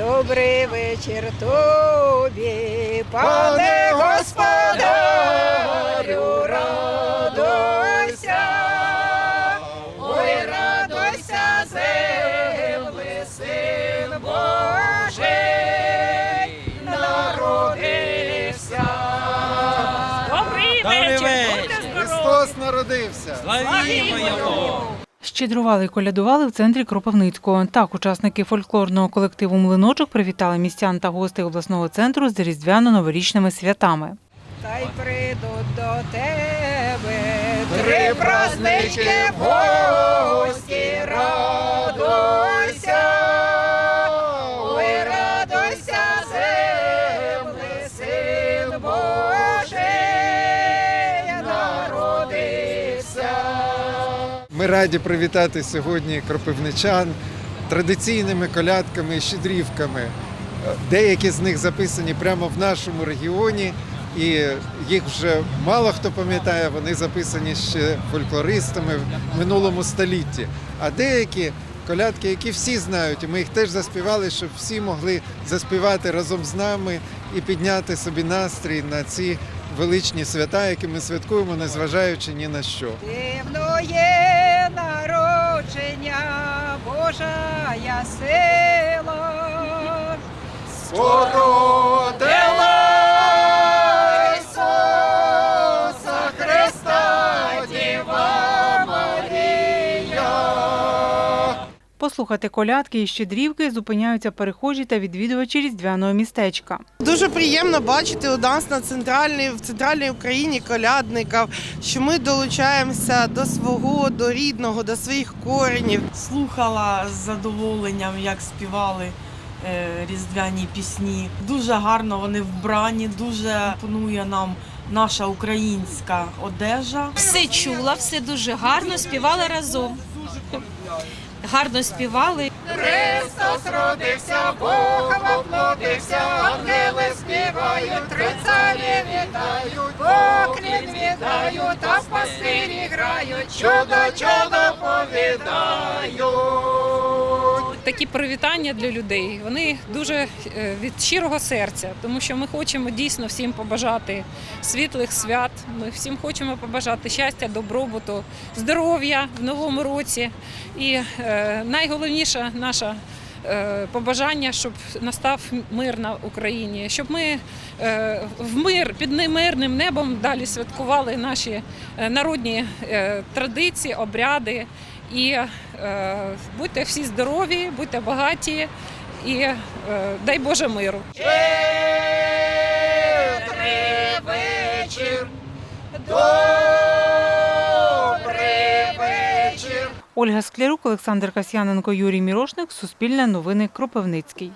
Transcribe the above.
Добрий вечір тобі, пане господарю, радуйся, ой, радуйся, земли, син Божий, народився. Добрий вечір, Христос народився. Славімо Його! Щедрували і колядували в центрі Кропивницького. Так, учасники фольклорного колективу Млиночок привітали містян та гостей обласного центру з різдвяно-новорічними святами. Та й прийдуть до тебе три празднички в гості, Ми раді привітати сьогодні кропивничан традиційними колядками і щедрівками. Деякі з них записані прямо в нашому регіоні, і їх вже мало хто пам'ятає, вони записані ще фольклористами в минулому столітті. А деякі колядки, які всі знають, і ми їх теж заспівали, щоб всі могли заспівати разом з нами і підняти собі настрій на ці величні свята, які ми святкуємо, незважаючи ні на що. Дивно є народження Божа я сила. Породила Послухати колядки і щедрівки зупиняються перехожі та відвідувачі різдвяного містечка. Дуже приємно бачити у нас на центральній в центральній Україні колядників, що ми долучаємося до свого, до рідного, до своїх коренів. слухала з задоволенням, як співали е, різдвяні пісні. Дуже гарно вони вбрані, дуже імпонує нам наша українська одежа. Все чула, все дуже гарно, співали разом. Гарно співали. Христос родився, Бог воплотився, ангели співають, три царі вітають, поклін віддають, та пастирі грають, чудо, чудо повідають. Такі привітання для людей вони дуже е, від щирого серця, тому що ми хочемо дійсно всім побажати світлих свят. Ми всім хочемо побажати щастя, добробуту, здоров'я в новому році. І е, найголовніше наше е, побажання, щоб настав мир на Україні, щоб ми в мир під мирним небом далі святкували наші народні традиції, обряди. І будьте всі здорові, будьте багаті і е, дай Боже миру. Ольга Склярук, Олександр Касьяненко, Юрій Мірошник. Суспільне новини Кропивницький.